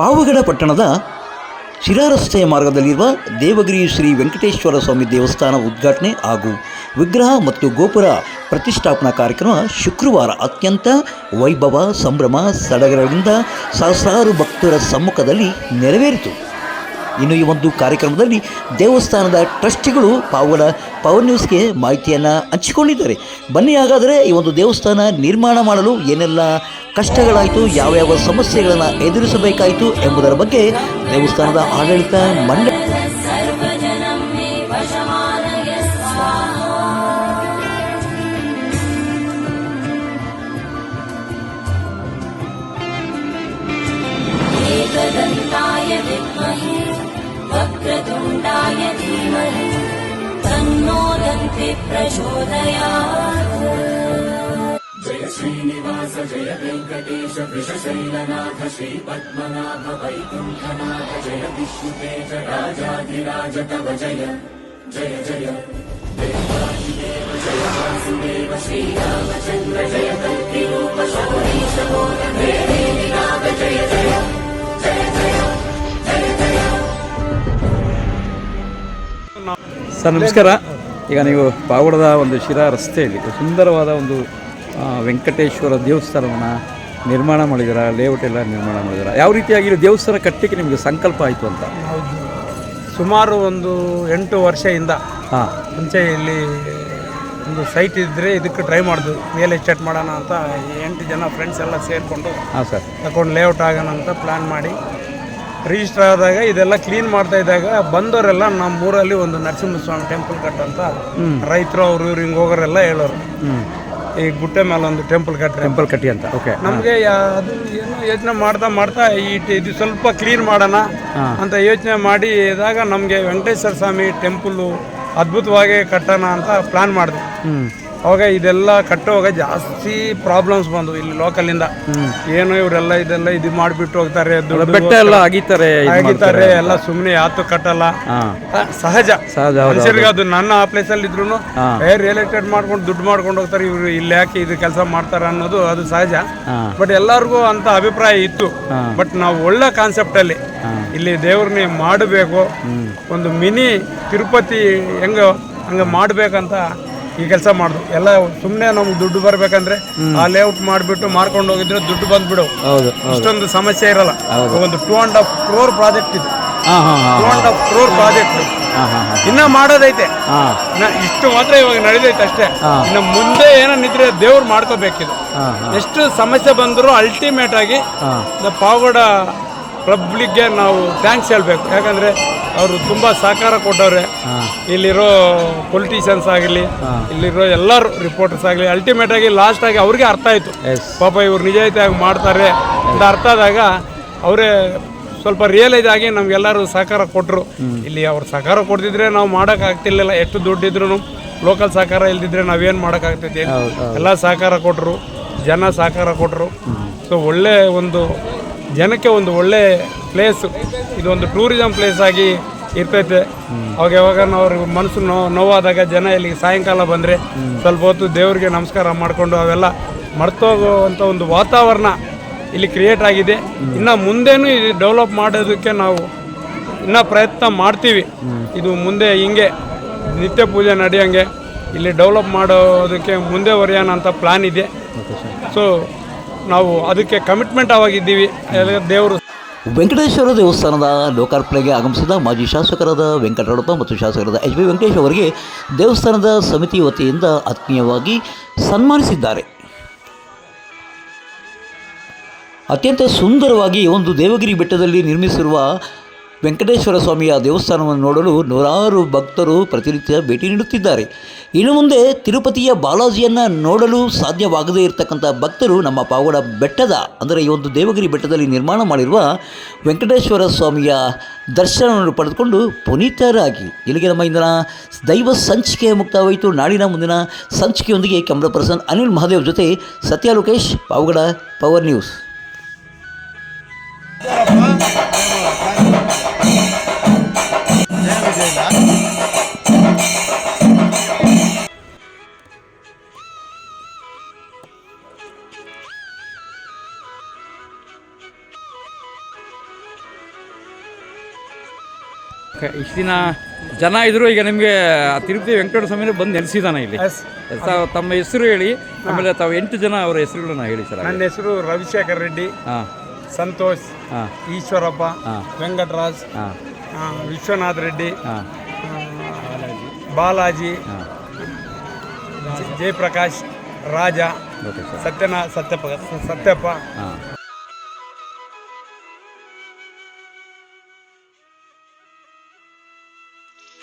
ಪಾವಗಡ ಪಟ್ಟಣದ ಶಿರಾರಸ್ತೆಯ ಮಾರ್ಗದಲ್ಲಿರುವ ದೇವಗಿರಿ ಶ್ರೀ ವೆಂಕಟೇಶ್ವರ ಸ್ವಾಮಿ ದೇವಸ್ಥಾನ ಉದ್ಘಾಟನೆ ಹಾಗೂ ವಿಗ್ರಹ ಮತ್ತು ಗೋಪುರ ಪ್ರತಿಷ್ಠಾಪನಾ ಕಾರ್ಯಕ್ರಮ ಶುಕ್ರವಾರ ಅತ್ಯಂತ ವೈಭವ ಸಂಭ್ರಮ ಸಡಗರದಿಂದ ಸಹಸ್ರಾರು ಭಕ್ತರ ಸಮ್ಮುಖದಲ್ಲಿ ನೆರವೇರಿತು. ಇನ್ನು ಈ ಒಂದು ಕಾರ್ಯಕ್ರಮದಲ್ಲಿ ದೇವಸ್ಥಾನದ ಟ್ರಸ್ಟಿಗಳು ಪಾವಗಡ ಪವರ್ ನ್ಯೂಸ್ಗೆ ಮಾಹಿತಿಯನ್ನು ಹಂಚಿಕೊಂಡಿದ್ದಾರೆ. ಬನ್ನಿ ಹಾಗಾದರೆ ಈ ಒಂದು ದೇವಸ್ಥಾನ ನಿರ್ಮಾಣ ಮಾಡಲು ಏನೆಲ್ಲ ಕಷ್ಟಗಳಾಯಿತು, ಯಾವ್ಯಾವ ಸಮಸ್ಯೆಗಳನ್ನು ಎದುರಿಸಬೇಕಾಯಿತು ಎಂಬುದರ ಬಗ್ಗೆ ದೇವಸ್ಥಾನದ ಆಡಳಿತ ಮಂಡಳಿ दन्ति प्रचोदयात् ಸರ್ ನಮಸ್ಕಾರ ಈಗ ನೀವು ಪಾವಡದ ಒಂದು ಶಿರಾ ರಸ್ತೆಯಲ್ಲಿ ಸುಂದರವಾದ ಒಂದು ವೆಂಕಟೇಶ್ವರ ದೇವಸ್ಥಾನವನ್ನು ನಿರ್ಮಾಣ ಮಾಡಿದ್ದೀರಾ? ಲೇಔಟ್ ಎಲ್ಲ ನಿರ್ಮಾಣ ಮಾಡಿದ್ದೀರಾ? ಯಾವ ರೀತಿಯಾಗಿ ದೇವಸ್ಥಾನ ಕಟ್ಟಲಿಕ್ಕೆ ನಿಮಗೆ ಸಂಕಲ್ಪ ಆಯಿತು ಅಂತ? ಸುಮಾರು ಒಂದು ಎಂಟು ವರ್ಷದಿಂದ ಹಾಂ. ಮುಂಚೆ ಇಲ್ಲಿ ಒಂದು ಸೈಟ್ ಇದ್ದರೆ ಇದಕ್ಕೆ ಟ್ರೈ ಮಾಡಿದ್ವಿ ಮೇಲೆ ಎಸ್ಟೇಟ್ ಮಾಡೋಣ ಅಂತ ಎಂಟು ಜನ ಫ್ರೆಂಡ್ಸ್ ಎಲ್ಲ ಸೇರಿಕೊಂಡು ಹಾಂ ಸರ್ ತಗೊಂಡು ಲೇಔಟ್ ಆಗೋಣ ಅಂತ ಪ್ಲ್ಯಾನ್ ಮಾಡಿ. ರಿಜಿಸ್ಟರ್ ಆದಾಗ ಇದೆಲ್ಲ ಕ್ಲೀನ್ ಮಾಡ್ತಾ ಇದ್ದಾಗ ಬಂದವರೆಲ್ಲ ನಮ್ಮ ಊರಲ್ಲಿ ಒಂದು ನರಸಿಂಹಸ್ವಾಮಿ ಟೆಂಪಲ್ ಕಟ್ಟಂತ ರೈತರು ಅವರು ಇವ್ರು ಹಿಂಗೆ ಹೋಗೋರೆಲ್ಲ ಹೇಳೋರು. ಈ ಗುಟ್ಟೆ ಮೇಲೆ ಒಂದು ಟೆಂಪಲ್ ಕಟ್ಟಿ ಟೆಂಪಲ್ ಕಟ್ಟಿ ಅಂತ. ಓಕೆ ನಮಗೆ ಅದು ಏನು ಯೋಚನೆ ಮಾಡ್ತಾ ಮಾಡ್ತಾ ಈ ಇದು ಸ್ವಲ್ಪ ಕ್ಲೀನ್ ಮಾಡೋಣ ಅಂತ ಯೋಚನೆ ಮಾಡಿ ಇದಾಗ ನಮಗೆ ವೆಂಕಟೇಶ್ವರ ಸ್ವಾಮಿ ಟೆಂಪಲ್ಲು ಅದ್ಭುತವಾಗಿ ಕಟ್ಟೋಣ ಅಂತ ಪ್ಲಾನ್ ಮಾಡಿದೆ ಹ್ಞೂ ಅವಾಗ ಇದೆಲ್ಲ ಕಟ್ಟುವಾಗ ಜಾಸ್ತಿ ಪ್ರಾಬ್ಲಮ್ಸ್ ಬಂದು ಇಲ್ಲಿ ಲೋಕಲಿಂದ ಏನು ಇವರೆಲ್ಲ ಇದೆಲ್ಲ ಇದು ಮಾಡಿಬಿಟ್ಟು ಹೋಗ್ತಾರೆ ಬೆಟ್ಟ ಎಲ್ಲ ಅಗಿತಾರೆ ಆಗಿದ್ದಾರೆ ಎಲ್ಲ ಸುಮ್ಮನೆ ಯಾತು ಕಟ್ಟಲ್ಲ. ಸಹಜ. ಸಹಜ ಅದು ನನ್ನ ಆ ಪ್ಲೇಸಲ್ಲಿ ಇದ್ರು ರಿಯಲ್ ಎಸ್ಟೇಟ್ ಮಾಡ್ಕೊಂಡು ದುಡ್ಡು ಮಾಡ್ಕೊಂಡು ಹೋಗ್ತಾರೆ ಇವರು ಇಲ್ಲಿ ಯಾಕೆ ಇದು ಕೆಲಸ ಮಾಡ್ತಾರೆ ಅನ್ನೋದು ಅದು ಸಹಜ. ಬಟ್ ಎಲ್ಲರಿಗೂ ಅಂತ ಅಭಿಪ್ರಾಯ ಇತ್ತು. ಬಟ್ ನಾವು ಒಳ್ಳೆ ಕಾನ್ಸೆಪ್ಟ್ ಅಲ್ಲಿ ಇಲ್ಲಿ ದೇವ್ರನ್ನೇ ಮಾಡಬೇಕು. ಒಂದು ಮಿನಿ ತಿರುಪತಿ ಹೆಂಗ ಹಂಗ ಮಾಡ್ಬೇಕಂತ ಈ ಕೆಲಸ ಮಾಡಿದ್ರು ಎಲ್ಲ ಸುಮ್ಮನೆ ನಮ್ಗೆ ದುಡ್ಡು ಬರ್ಬೇಕಂದ್ರೆ ಆ ಲೇಔಟ್ ಮಾಡಿಬಿಟ್ಟು ಮಾರ್ಕೊಂಡು ಹೋಗಿದ್ರೆ ದುಡ್ಡು ಬಂದ್ಬಿಡು. ಇಷ್ಟೊಂದು ಸಮಸ್ಯೆ ಇರಲ್ಲ. ಒಂದು two and half crore project ಇದು. Two and half crore project ಇನ್ನ ಮಾಡೋದೈತೆ. ಇಷ್ಟು ಮಾತ್ರ ಇವಾಗ ನಡೆದೈತೆ ಅಷ್ಟೇ. ಇನ್ನು ಮುಂದೆ ಏನನ್ನಿದ್ರೆ ದೇವ್ರು ಮಾಡ್ಕೋಬೇಕಿದು. ಎಷ್ಟು ಸಮಸ್ಯೆ ಬಂದರೂ ಅಲ್ಟಿಮೇಟ್ ಆಗಿ ಪಾವಗಡ ಪಬ್ಲಿಕ್ಗೆ ನಾವು ಥ್ಯಾಂಕ್ಸ್ ಹೇಳಬೇಕು. ಯಾಕಂದರೆ ಅವರು ತುಂಬ ಸಹಕಾರ ಕೊಟ್ಟವ್ರೆ. ಇಲ್ಲಿರೋ ಪೊಲಿಟಿಷಿಯನ್ಸ್ ಆಗಲಿ ಇಲ್ಲಿರೋ ಎಲ್ಲರೂ ರಿಪೋರ್ಟರ್ಸ್ ಆಗಲಿ ಅಲ್ಟಿಮೇಟ್ ಆಗಿ ಲಾಸ್ಟ್ ಆಗಿ ಅವ್ರಿಗೆ ಅರ್ಥ ಆಯಿತು. ಪಾಪ ಇವ್ರು ನಿಜಾಯಿತಿಯಾಗಿ ಮಾಡ್ತಾರೆ. ಅಂತ ಅರ್ಥ ಆದಾಗ ಅವರೇ ಸ್ವಲ್ಪ ರಿಯಲೈಸ್ ಆಗಿ ನಮ್ಗೆಲ್ಲರೂ ಸಹಕಾರ ಕೊಟ್ಟರು ಇಲ್ಲಿ ಅವ್ರು ಸಹಕಾರ ಕೊಡ್ತಿದ್ರೆ ನಾವು ಮಾಡೋಕ್ಕಾಗ್ತಿರ್ಲಿಲ್ಲ ಎಷ್ಟು ದುಡ್ಡಿದ್ರು ಲೋಕಲ್ ಸಹಕಾರ ಇಲ್ದಿದ್ರೆ ನಾವೇನು ಮಾಡೋಕ್ಕಾಗ್ತೈತಿ ಎಲ್ಲ ಸಹಕಾರ ಕೊಟ್ಟರು ಜನ ಸಹಕಾರ ಕೊಟ್ಟರು ಸೊ ಒಳ್ಳೆ ಒಂದು ಜನಕ್ಕೆ ಒಂದು ಒಳ್ಳೆ ಪ್ಲೇಸ್ ಇದೊಂದು ಟೂರಿಸಂ ಪ್ಲೇಸ್ ಆಗಿ ಇರ್ತೈತೆ. ಅವಾಗ ಯಾವಾಗ ಅವ್ರ ಮನಸ್ಸು ನೋ ನೋವಾದಾಗ ಜನ ಇಲ್ಲಿಗೆ ಸಾಯಂಕಾಲ ಬಂದರೆ ಸ್ವಲ್ಪ ಹೊತ್ತು ದೇವರಿಗೆ ನಮಸ್ಕಾರ ಮಾಡಿಕೊಂಡು ಅವೆಲ್ಲ ಮರ್ತೋಗುವಂಥ ಒಂದು ವಾತಾವರಣ ಇಲ್ಲಿ ಕ್ರಿಯೇಟ್ ಆಗಿದೆ. ಇನ್ನು ಮುಂದೇನು ಇದು ಡೆವಲಪ್ ಮಾಡೋದಕ್ಕೆ ನಾವು ಇನ್ನೂ ಪ್ರಯತ್ನ ಮಾಡ್ತೀವಿ. ಇದು ಮುಂದೆ ಹಿಂಗೆ ನಿತ್ಯ ಪೂಜೆ ನಡೆಯೋಂಗೆ ಇಲ್ಲಿ ಡೆವಲಪ್ ಮಾಡೋದಕ್ಕೆ ಮುಂದೆ ಒರೆಯೋಣ ಅಂತ ಪ್ಲ್ಯಾನ್ ಇದೆ ಸೊ ನಾವು ಅದಕ್ಕೆ ಕಮಿಟ್ಮೆಂಟ್ ಆಗಿದ್ದೀವಿ ದೇವರು ವೆಂಕಟೇಶ್ವರ ದೇವಸ್ಥಾನದ ಲೋಕಾರ್ಪಣೆಗೆ ಆಗಮಿಸಿದ ಮಾಜಿ ಶಾಸಕರಾದ ವೆಂಕಟರಡಪ್ಪ ಮತ್ತು ಶಾಸಕರಾದ ಎಚ್ ಬಿ ವೆಂಕಟೇಶ್ ಅವರಿಗೆ ದೇವಸ್ಥಾನದ ಸಮಿತಿ ವತಿಯಿಂದ ಆತ್ಮೀಯವಾಗಿ ಸನ್ಮಾನಿಸಿದ್ದಾರೆ. ಅತ್ಯಂತ ಸುಂದರವಾಗಿ ಒಂದು ದೇವಗಿರಿ ಬೆಟ್ಟದಲ್ಲಿ ನಿರ್ಮಿಸಿರುವ ವೆಂಕಟೇಶ್ವರ ಸ್ವಾಮಿಯ ದೇವಸ್ಥಾನವನ್ನು ನೋಡಲು ನೂರಾರು ಭಕ್ತರು ಪ್ರತಿನಿತ್ಯ ಭೇಟಿ ನೀಡುತ್ತಿದ್ದಾರೆ. ಇನ್ನು ಮುಂದೆ ತಿರುಪತಿಯ ಬಾಲಾಜಿಯನ್ನು ನೋಡಲು ಸಾಧ್ಯವಾಗದೇ ಇರತಕ್ಕಂಥ ಭಕ್ತರು ನಮ್ಮ ಪಾವಗಡ ಬೆಟ್ಟದ, ಅಂದರೆ ಈ ಒಂದು ದೇವಗಿರಿ ಬೆಟ್ಟದಲ್ಲಿ ನಿರ್ಮಾಣ ಮಾಡಿರುವ ವೆಂಕಟೇಶ್ವರ ಸ್ವಾಮಿಯ ದರ್ಶನವನ್ನು ಪಡೆದುಕೊಂಡು ಪುನೀತರಾಗಿ. ಇಲ್ಲಿಗೆ ನಮ್ಮ ಇಂದಿನ ದೈವ ಸಂಚಿಕೆ ಮುಕ್ತವಾಯಿತು ನಾಡಿನ ಮುಂದಿನ ಸಂಚಿಕೆಯೊಂದಿಗೆ ಕ್ಯಾಮ್ರಾ ಪರ್ಸನ್ ಅನಿಲ್ ಮಹಾದೇವ್ ಜೊತೆ ಸತ್ಯ ಲೋಕೇಶ್ ಪಾವಗಡ ಪವರ್ ನ್ಯೂಸ್. ಇಷ್ಟು ದಿನ ಜನ ಇದ್ರು ಈಗ ನಿಮಗೆ ತಿರುಪತಿ ವೆಂಕಟೇಶ್ವರ ಸ್ವಾಮಿನೇ ಬಂದು ನೆಲೆಸಿದಾನೆ ಇಲ್ಲಿ. ತಾವು ತಮ್ಮ ಹೆಸರು ಹೇಳಿ ಆಮೇಲೆ ತಾವು ಎಂಟು ಜನ ಅವರ ಹೆಸರುಗಳನ್ನ ಹೇಳಿ ಸರ್ ನನ್ನ ಹೆಸರು ರವಿಶೇಖರ್ ರೆಡ್ಡಿ. ಹಾಂ. ಸಂತೋಷ್ ಹಾಂ. ಈಶ್ವರಪ್ಪ ವೆಂಕಟರಾಜ್ ವಿಶ್ವನಾಥ್ ರೆಡ್ಡಿ ಬಾಲಾಜಿ ಜಯಪ್ರಕಾಶ್ ರಾಜ ಸತ್ಯನಾ ಸತ್ಯಪ್ಪ ಸತ್ಯಪ್ಪ.